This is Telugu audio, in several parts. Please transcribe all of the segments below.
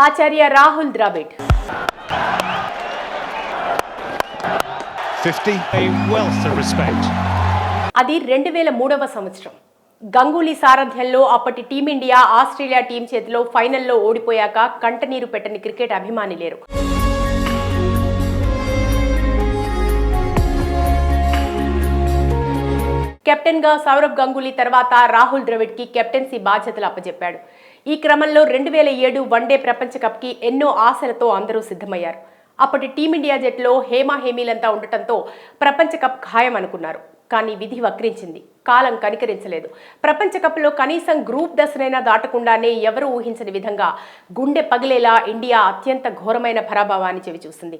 Acharya Rahul Dravid 50. A wealth of respect. అది రెండు వేల మూడవ సంవత్సరం గంగూలీ సారథ్యంలో అప్పటి టీమిండియా ఆస్ట్రేలియా టీం చేతిలో ఫైనల్లో ఓడిపోయాక కంటనీరు పెట్టని క్రికెట్ అభిమాని లేరు కెప్టెన్గా సౌరవ్ గంగూలీ తర్వాత రాహుల్ ద్రవిడ్కి కెప్టెన్సీ బాధ్యతలు అప్పచెప్పాడు ఈ క్రమంలో రెండు వేల ఏడు వన్డే ప్రపంచ కప్కి ఎన్నో ఆశలతో అందరూ సిద్ధమయ్యారు. అప్పటి టీమిండియా జట్లో హేమా హేమీలంతా ఉండటంతో ప్రపంచ కప్ ఖాయం అనుకున్నారు కానీ విధి వక్రించింది. కాలం కనికరించలేదు. ప్రపంచ కప్లో కనీసం గ్రూప్ దశనైనా దాటకుండానే ఎవరూ ఊహించని విధంగా గుండె పగిలేలా ఇండియా అత్యంత ఘోరమైన పరాభవాన్ని చవిచూసింది.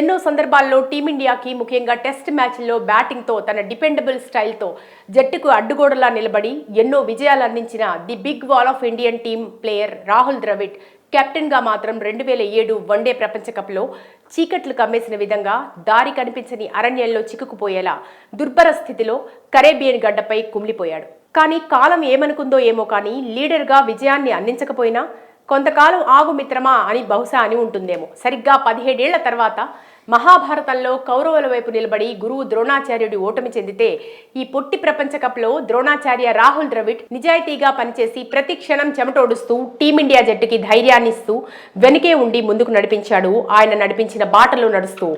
ఎన్నో సందర్భాల్లో టీమిండియాకి ముఖ్యంగా టెస్ట్ మ్యాచ్ల్లో బ్యాటింగ్తో తన డిపెండబుల్ స్టైల్తో జట్టుకు అడ్డుగోడలా నిలబడి ఎన్నో విజయాలు అందించిన the big wall of Indian team player Rahul Dravid కెప్టెన్గా మాత్రం రెండు వేల ఏడు వన్డే ప్రపంచ కప్లో చీకట్లు కమ్మేసిన విధంగా దారి కనిపించని అరణ్యంలో చిక్కుకుపోయేలా దుర్భర స్థితిలో కరేబియన్ గడ్డపై కుమిలిపోయాడు. కానీ కాలం ఏమనుకుందో ఏమో కానీ లీడర్గా విజయాన్ని అందించకపోయినా కొంతకాలం ఆగు మిత్రమా అని బహుశా అని ఉంటుందేమో. సరిగ్గా పదిహేడేళ్ళ తర్వాత మహాభారతంలో కౌరవుల వైపు నిలబడి గురువు ద్రోణాచార్యుడి ఓటమి చెందితే ఈ పొట్టి ప్రపంచ కప్లో ద్రోణాచార్య రాహుల్ ద్రవిడ్ నిజాయితీగా పనిచేసి ప్రతి క్షణం చెమటోడుస్తూ టీమిండియా జట్టుకి ధైర్యాన్నిస్తూ వెనుకే ఉండి ముందుకు నడిపించాడు. ఆయన నడిపించిన బాటలో నడుస్తూ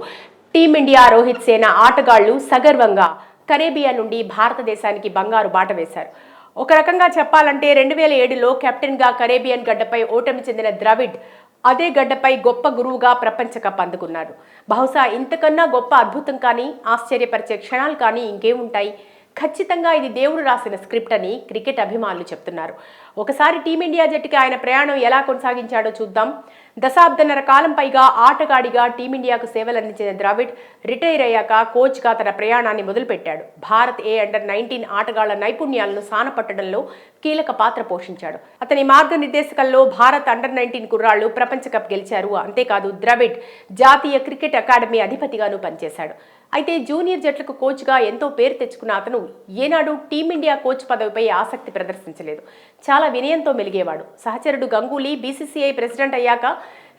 టీమిండియా రోహిత్ సేన ఆటగాళ్ళు సగర్వంగా కరేబియా నుండి భారతదేశానికి బంగారు బాట వేశారు. ఒక రకంగా చెప్పాలంటే రెండు వేల ఏడులో కెప్టెన్గా కరేబియన్ గడ్డపై ఓటమి చెందిన ద్రవిడ్ అదే గడ్డపై గొప్ప గురువుగా ప్రపంచ కప్ అందుకున్నాడు. బహుశా ఇంతకన్నా గొప్ప అద్భుతం కానీ ఆశ్చర్యపరిచే క్షణాలు కానీ ఇంకేముంటాయి ఖచ్చితంగా ఇది దేవుడు రాసిన స్క్రిప్ట్ అని క్రికెట్ అభిమానులు చెప్తున్నారు. ఒకసారి టీమిండియా జట్టుకి ఆయన ప్రయాణం ఎలా కొనసాగించాడో చూద్దాం. దశాబ్దన్నర కాలం పైగా ఆటగాడిగా టీమిండియాకు సేవలందించిన ద్రావిడ్ రిటైర్ అయ్యాక కోచ్గా తన ప్రయాణాన్ని మొదలుపెట్టాడు. భారత్ ఏ అండర్ నైన్టీన్ ఆటగాళ్ళ నైపుణ్యాలను సానపట్టడంలో కీలక పాత్ర పోషించాడు. అతని మార్గనిర్దేశకంలో భారత్ అండర్ నైన్టీన్ కుర్రాళ్ళు ప్రపంచ కప్ గెలిచారు. అంతేకాదు ద్రవిడ్ జాతీయ క్రికెట్ అకాడమీ అధిపతిగాను పనిచేశాడు. అయితే జూనియర్ జట్లకు కోచ్గా ఎంతో పేరు తెచ్చుకున్న అతను ఏనాడు టీమిండియా కోచ్ పదవిపై ఆసక్తి ప్రదర్శించలేదు. చాలా వినయంతో మెలిగేవాడు. సహచరుడు గంగూలీ బీసీసీఐ ప్రెసిడెంట్ అయ్యాక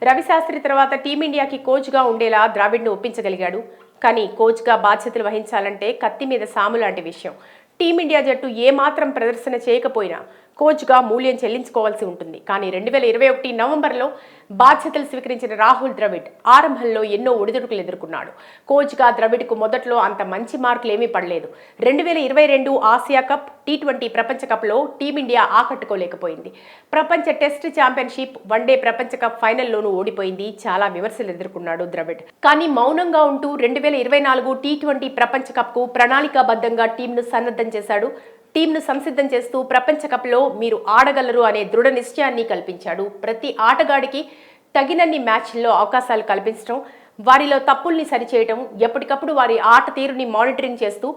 రవిశాస్త్రి తర్వాత టీమిండియాకి కోచ్గా ఉండేలా ద్రావిడ్ను ఒప్పించగలిగాడు. కానీ కోచ్గా బాధ్యతలు వహించాలంటే కత్తి మీద సాము లాంటి విషయం. టీమిండియా జట్టు ఏమాత్రం ప్రదర్శన చేయకపోయినా కోచ్గా మూల్యం చెల్లించుకోవాల్సి ఉంటుంది. కానీ రెండు వేల ఇరవై ఒకటి నవంబర్లో బాధ్యతలు స్వీకరించిన రాహుల్ ద్రవిడ్ ఆరంభంలో ఎన్నో ఒడిదుడుకులు ఎదుర్కొన్నాడు. కోచ్గా ద్రవిడ్కు మొదట్లో అంత మంచి మార్కులు ఏమీ పడలేదు. రెండు వేల ఇరవై రెండు ఆసియా కప్ టీ ట్వంటీ ప్రపంచ కప్లో టీమిండియా ఆకట్టుకోలేకపోయింది. ప్రపంచ టెస్ట్ ఛాంపియన్షిప్ వన్డే ప్రపంచ కప్ ఫైనల్లోనూ ఓడిపోయింది. చాలా విమర్శలు ఎదుర్కొన్నాడు ద్రవిడ్. కానీ మౌనంగా ఉంటూ రెండు వేల ఇరవై నాలుగు టీ ట్వంటీ ప్రపంచ కప్కు ప్రణాళికాబద్ధంగా టీంను సన్నద్ధం చేశాడు టీంను సంసిద్ధం చేస్తూ ప్రపంచ కప్లో మీరు ఆడగలరు అనే దృఢ నిశ్చయాన్ని కల్పించాడు. ప్రతి ఆటగాడికి తగినన్ని మ్యాచ్ల్లో అవకాశాలు కల్పించడం వారిలో తప్పుల్ని సరిచేయటం ఎప్పటికప్పుడు వారి ఆట తీరుని మానిటరింగ్ చేస్తూ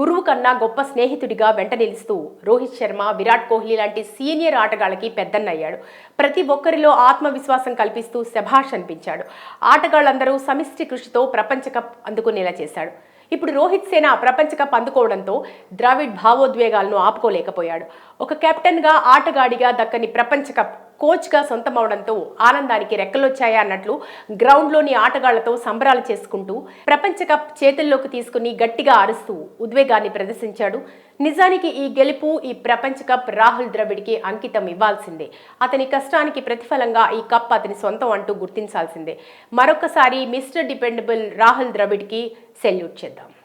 గురువు కన్నా గొప్ప స్నేహితుడిగా వెంట నిలుస్తూ రోహిత్ శర్మ విరాట్ కోహ్లీ లాంటి సీనియర్ ఆటగాళ్ళకి పెద్దన్నయ్యాడు. ప్రతి ఒక్కరిలో ఆత్మవిశ్వాసం కల్పిస్తూ శభాష్ అనిపించాడు. ఆటగాళ్ళందరూ సమిష్టి కృషితో ప్రపంచ కప్ అందుకునేలా చేశాడు ఇప్పుడు రోహిత్ సేన ప్రపంచ కప్ అందుకోవడంతో ద్రావిడ్ భావోద్వేగాలను ఆపుకోలేకపోయాడు. ఒక కెప్టెన్గా ఆటగాడిగా దక్కని ప్రపంచ కప్ కోచ్గా సొంతమవడంతో ఆనందానికి రెక్కలొచ్చాయా అన్నట్లు గ్రౌండ్లోని ఆటగాళ్ళతో సంబరాలు చేసుకుంటూ ప్రపంచ కప్ చేతుల్లోకి తీసుకుని గట్టిగా అరుస్తూ ఉద్వేగాన్ని ప్రదర్శించాడు. నిజానికి ఈ గెలుపు ఈ ప్రపంచ కప్ రాహుల్ ద్రవిడ్కి అంకితం ఇవ్వాల్సిందే. అతని కష్టానికి ప్రతిఫలంగా ఈ కప్ అతని సొంతం అంటూ గుర్తించాల్సిందే. మరొకసారి మిస్టర్ డిపెండబుల్ రాహుల్ ద్రవిడ్కి సెల్యూట్ చేద్దాం.